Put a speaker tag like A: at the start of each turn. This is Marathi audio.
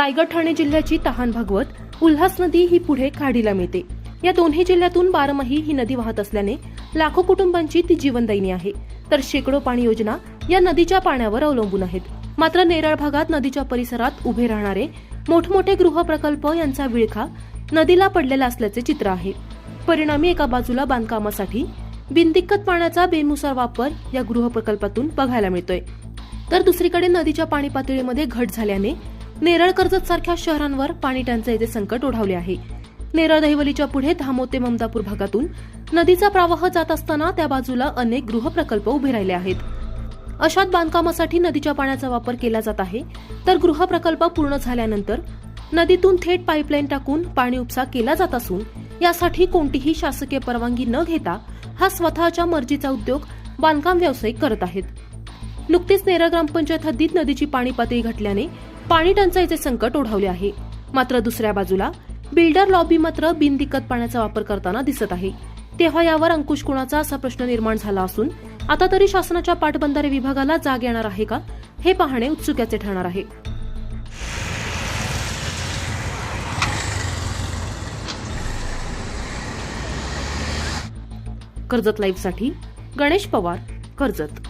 A: रायगड ठाणे जिल्ह्याची तहान भागवत उल्हास नदी ही पुढे खाडीला मिळते. या दोन्ही जिल्ह्यातून बारमाही ही नदी वाहत असल्याने लाखो कुटुंबांची ती जीवनदायिनी आहे. तर शेकडो पाणी योजना या नदीच्या पाण्यावर अवलंबून आहेत. मात्र नेरळ भागात नदीच्या परिसरात उभे राहणारे मोठमोठे गृहप्रकल्प यांचा विळखा नदीला पडलेला असल्याचे चित्र आहे. परिणामी एका बाजूला बांधकामासाठी बिनदिक्कत पाण्याचा बेमुसार वापर या गृहप्रकल्पातून बघायला मिळतोय. तर दुसरीकडे नदीच्या पाणी पातळीमध्ये घट झाल्याने नेरळ कर्जत सारख्या शहरांवर पाणी टंचाईचे संकट ओढावले आहे. नेरळ दहिवलीच्या पुढे धामोते ममदापूर भागातून नदीचा प्रवाह जात असताना त्या बाजूला अनेक गृहप्रकल्प उभे राहिले आहेत. अशात बांधकामासाठी नदीच्या पाण्याचा वापर केला जात आहे तर गृहप्रकल्प पूर्ण झाल्यानंतर नदीतून थेट पाईपलाईन टाकून पाणी उपसा केला जात असून यासाठी कोणतीही शासकीय परवानगी न घेता हा स्वतःच्या मर्जीचा उद्योग बांधकाम व्यावसायिक करत आहेत. नुकतीच नेरळ ग्रामपंचायत हद्दीत नदीची पाणी पातळी घटल्याने पाणी टंचाईचे संकट ओढावले आहे. मात्र दुसऱ्या बाजूला बिल्डर लॉबी मात्र बिनदिक्कत पाण्याचा वापर करताना दिसत आहे. तेव्हा यावर अंकुश कुणाचा असा प्रश्न निर्माण झाला असून आता तरी शासनाच्या पाटबंधारे विभागाला जाग येणार आहे का हे पाहणे उत्सुक्याचे ठरणार आहे. कर्जत लाईव्हसाठी गणेश पवार कर्जत.